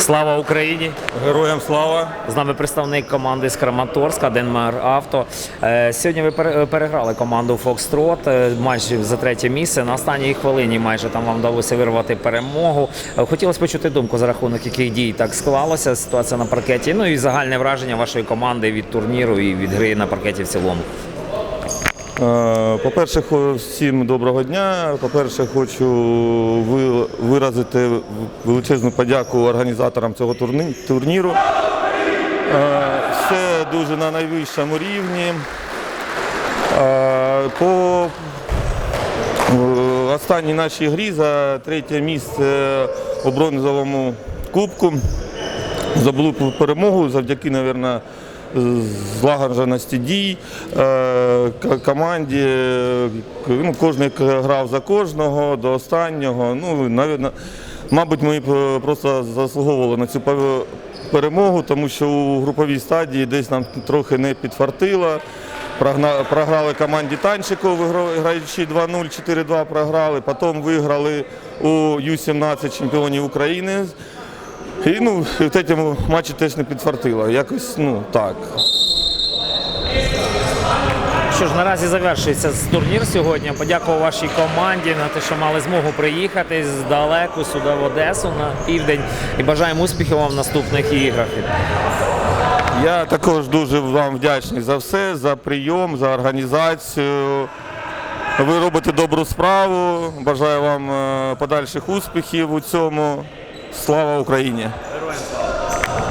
Слава Україні! Героям слава! З нами представник команди з Краматорська, Денмар Авто. Е, Сьогодні ви переграли команду Фокстрот е, майже за третє місце. На останній хвилині майже там вам вдалося вирвати перемогу. Е, Хотілося почути думку за рахунок яких дій так склалася ситуація на паркеті. Ну і загальне враження вашої команди від турніру і від гри на паркеті в цілому. Е, По-перше, всім доброго дня. По-перше, хочу виразити величезну подяку організаторам цього турніру. Е, Все дуже на найвищому рівні. Е, По останній нашій грі за третє місце у бронзовому кубку здобули перемогу завдяки, мабуть, злагодженості дій е, команді. е, Ну, кожен грав за кожного до останнього. Ну, навіть, мабуть, ми просто заслуговували на цю перемогу, тому що у груповій стадії десь нам трохи не підфартило. Програли команді Танчиков, граючи 2-0, 4-2 програли. Потім виграли у Ю-17 чемпіонів України. І ну, і в третьому матчі теж не підфартило. Якось ну так. Що ж, наразі завершується турнір сьогодні. Подякував вашій команді на те, що мали змогу приїхати здалеку сюди в Одесу на південь. І бажаємо успіхів вам в наступних іграх. Я також дуже вам вдячний за все, за прийом, за організацію. Ви робите добру справу. Бажаю вам е, подальших успіхів у цьому. Слава Україні!